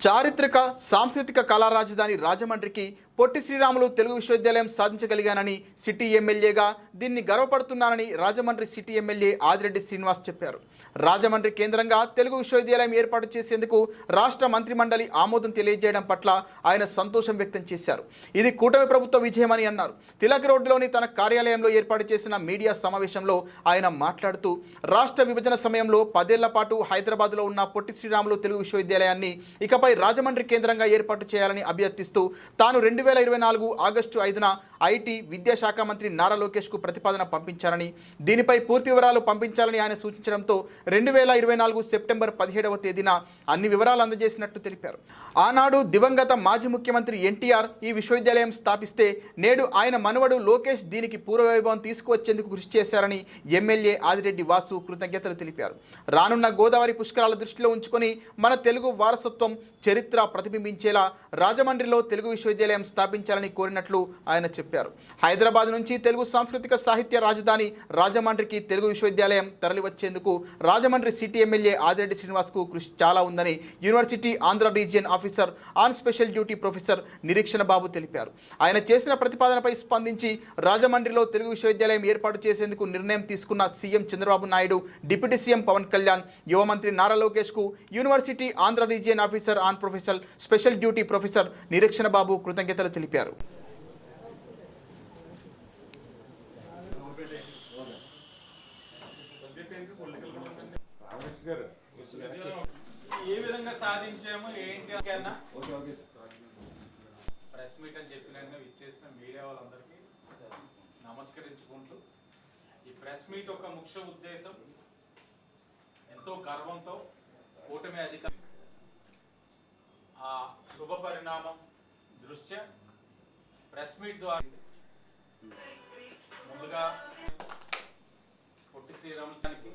చారిత్రక సాంస్కృతిక కళా రాజధాని రాజమండ్రికి పొట్టి శ్రీరాములు తెలుగు విశ్వవిద్యాలయం సాధించగలిగానని సిటీ ఎమ్మెల్యేగా దీన్ని గర్వపడుతున్నానని రాజమండ్రి సిటీ ఎమ్మెల్యే ఆదిరెడ్డి శ్రీనివాస్ చెప్పారు. రాజమండ్రి కేంద్రంగా తెలుగు విశ్వవిద్యాలయం ఏర్పాటు చేసేందుకు రాష్ట్ర మంత్రిమండలి ఆమోదం తెలియజేయడం పట్ల ఆయన సంతోషం వ్యక్తం చేశారు. ఇది కూటమి ప్రభుత్వ విజయమని అన్నారు. తిలక్ రోడ్డులోని తన కార్యాలయంలో ఏర్పాటు చేసిన మీడియా సమావేశంలో ఆయన మాట్లాడుతూ రాష్ట్ర విభజన సమయంలో పదేళ్ళ పాటు హైదరాబాద్లో ఉన్న పొట్టి శ్రీరాములు తెలుగు విశ్వవిద్యాలయాన్ని ఇకపై రాజమండ్రి కేంద్రంగా ఏర్పాటు చేయాలని అభ్యర్థిస్తూ తాను రెండు వేల ఇరవై నాలుగు ఆగస్టు ఐదున ఐటీ విద్యాశాఖ మంత్రి నారా లోకేష్కు ప్రతిపాదన పంపించారని దీనిపై పూర్తి వివరాలు పంపించాలని ఆయన సూచించడంతో రెండు వేల ఇరవై నాలుగు సెప్టెంబర్ పదిహేడవ తేదీన అన్ని వివరాలు అందజేసినట్టు తెలిపారు. ఆనాడు దివంగత మాజీ ముఖ్యమంత్రి ఎన్టీఆర్ ఈ విశ్వవిద్యాలయం స్థాపిస్తే నేడు ఆయన మనవడు లోకేష్ దీనికి పూర్వవైభవం తీసుకువచ్చేందుకు కృషి చేశారని ఎమ్మెల్యే ఆదిరెడ్డి వాసు కృతజ్ఞతలు తెలిపారు. రానున్న గోదావరి పుష్కరాల దృష్టిలో ఉంచుకొని మన తెలుగు వారసత్వం చరిత్ర ప్రతిబింబించేలా రాజమండ్రిలో తెలుగు విశ్వవిద్యాలయం స్థాపించాలని కోరినట్లు ఆయన చెప్పారు. హైదరాబాద్ నుంచి తెలుగు సాంస్కృతిక సాహిత్య రాజధాని రాజమండ్రికి తెలుగు విశ్వవిద్యాలయం తరలివచ్చేందుకు రాజమండ్రి సిటీ ఎమ్మెల్యే ఆదిరెడ్డి శ్రీనివాస్కు కృషి చాలా ఉందని university Andhra region officer on special duty professor Nireekshana Babu తెలిపారు. ఆయన చేసిన ప్రతిపాదనపై స్పందించి రాజమండ్రిలో తెలుగు విశ్వవిద్యాలయం ఏర్పాటు చేసేందుకు నిర్ణయం తీసుకున్న CM Chandrababu Naidu deputy CM Pavan Kalyan యువ మంత్రి Nara లోకేష్కు university Andhra region officer on professor special duty professor Nireekshana Babu కృతజ్ఞతలు తెలిపారు. రామకృష్ణ గారు ఏ విధంగా సాధించాము ఏంటి అన్న? Okay okay. ప్రెస్ మీట్ అని చెప్పినట్టుగా ఇచ్చేసిన మీడియా వాళ్ళందరికీ నమస్కరించుకుంటూ ఈ ప్రెస్ మీట్ ఒక ముఖ్య ఉద్దేశం ఎంతో గర్వంతో కూటమి అధికారి ఆ శుభ పరిణామం దృశ్య ప్రెస్ మీట్ ద్వారా ముందుగా పొట్టి శ్రీరాములకి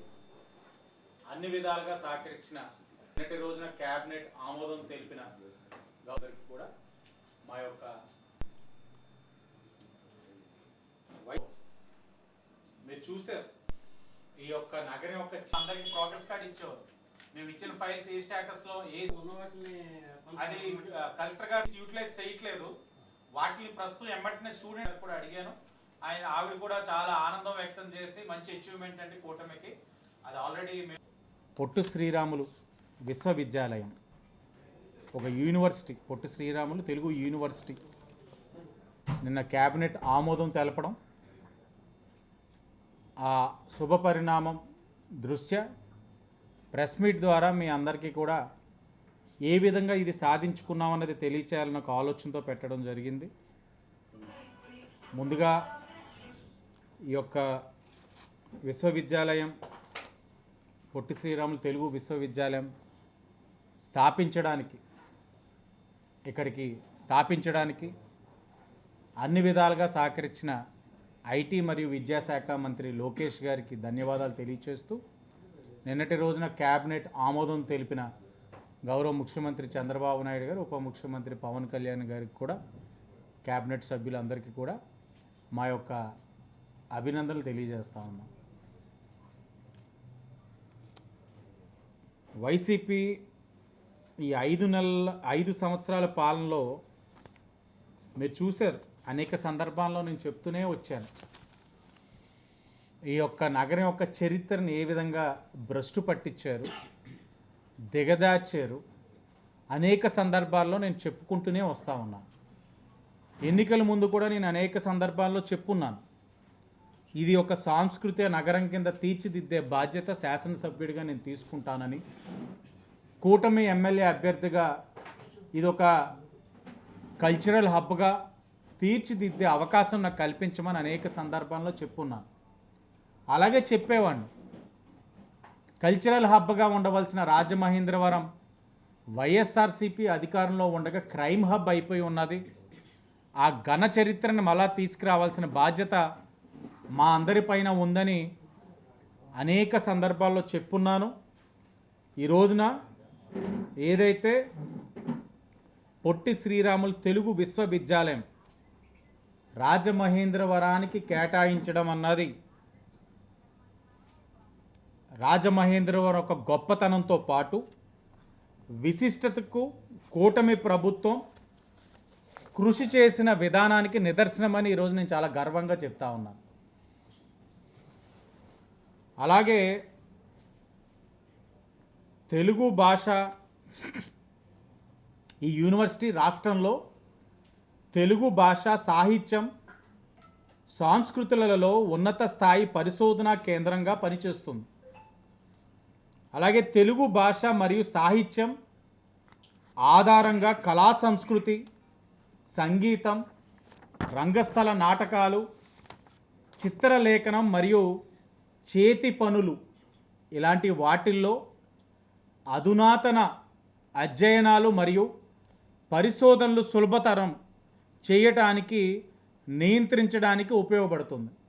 అన్ని విధాలుగా సహకరించిన నిన్నటి రోజున కేబినెట్ ఆమోదం తెలిపిన గవర్నర్కి కూడా మా యొక్క మీరు చూసారు ఈ యొక్క నగరం యొక్క అందరికి ప్రోగ్రెస్ కార్డ్ ఇచ్చేవారు. మేము ఇచ్చిన ఫైల్స్ ఏ స్టేటస్లో ఏ అది కలెక్టర్ గారు యూటిలైజ్ చేయట్లేదు. వాటిని ప్రస్తుతం ఎమ్మటినే స్టూడెంట్ కూడా అడిగాను. ఆయన ఆవిడ కూడా చాలా ఆనందం వ్యక్తం చేసి మంచి అచీవ్మెంట్ అండి కూటమికి. అది ఆల్రెడీ పొట్టు శ్రీరాములు విశ్వవిద్యాలయం. ఒక యూనివర్సిటీ పొట్టు శ్రీరాములు తెలుగు యూనివర్సిటీ. నిన్న క్యాబినెట్ ఆమోదం తెలపడం ఆ శుభ పరిణామం దృష్ట్యా ప్రెస్ మీట్ ద్వారా మీ అందరికీ కూడా ఏ విధంగా ఇది సాధించుకున్నామన్నది తెలియచేయాలన్న ఒక ఆలోచనతో పెట్టడం జరిగింది. ముందుగా ఈ యొక్క విశ్వవిద్యాలయం పొట్టి శ్రీరాములు తెలుగు విశ్వవిద్యాలయం స్థాపించడానికి ఇక్కడికి స్థాపించడానికి అన్ని విధాలుగా సహకరించిన ఐటీ మరియు విద్యాశాఖ మంత్రి లోకేష్ గారికి ధన్యవాదాలు తెలియచేస్తూ నిన్నటి రోజున క్యాబినెట్ ఆమోదం తెలిపిన గౌరవ ముఖ్యమంత్రి చంద్రబాబు నాయుడు గారు ఉప ముఖ్యమంత్రి పవన్ కళ్యాణ్ గారికి కూడా క్యాబినెట్ సభ్యులందరికీ కూడా మా యొక్క అభినందనలు తెలియజేస్తా ఉన్నాం. వైసీపీ ఈ ఐదు నెలల ఐదు సంవత్సరాల పాలనలో మీరు చూశారు అనేక సందర్భాల్లో నేను చెప్తూనే వచ్చాను. ఈ యొక్క నగరం యొక్క చరిత్రను ఏ విధంగా భ్రష్టు పట్టించారు దిగదార్చారు అనేక సందర్భాల్లో నేను చెప్పుకుంటూనే వస్తూ ఉన్నాను ఎన్నికల ముందు కూడా నేను అనేక సందర్భాల్లో చెప్పున్నాను. ఇది ఒక సాంస్కృతిక నగరం కింద తీర్చిదిద్దే బాధ్యత శాసనసభ్యుడిగా నేను తీసుకుంటానని కూటమి ఎమ్మెల్యే అభ్యర్థిగా ఇది ఒక కల్చరల్ హబ్గా తీర్చిదిద్దే అవకాశం నాకు కల్పించమని అనేక సందర్భాల్లో చెప్పున్నాను. అలాగే చెప్పేవాడిని. కల్చరల్ హబ్గా ఉండవలసిన రాజమహేంద్రవరం వైఎస్ఆర్సీపీ అధికారంలో ఉండగా క్రైమ్ హబ్ అయిపోయి ఉన్నది. ఆ ఘన చరిత్రను మళ్ళా తీసుకురావాల్సిన బాధ్యత మా అందరిపైన ఉందని అనేక సందర్భాల్లో చెప్పున్నాను. ఈ రోజున ఏదైతే పొట్టి శ్రీరాములు తెలుగు విశ్వవిద్యాలయం రాజమహేంద్రవరానికి కేటాయించడం అన్నది రాజమహేంద్రవరం ఒక గొప్పతనంతో పాటు విశిష్టతకు కూటమి ప్రభుత్వం కృషి చేసిన విధానానికి నిదర్శనమని ఈరోజు నేను చాలా గర్వంగా చెప్తా ఉన్నాను అలాగే తెలుగు భాష ఈ యూనివర్సిటీ రాష్ట్రంలో తెలుగు భాష సాహిత్యం సంస్కృతులలో ఉన్నత స్థాయి పరిశోధనా కేంద్రంగా పనిచేస్తుంది. అలాగే తెలుగు భాష మరియు సాహిత్యం ఆధారంగా కళా సంస్కృతి సంగీతం రంగస్థల నాటకాలు చిత్రలేఖనం మరియు చేతి పనులు ఇలాంటి వాటిల్లో అధునాతన అధ్యయనాలు మరియు పరిశోధనలు సులభతరం చేయటానికి నియంత్రించడానికి ఉపయోగపడుతుంది.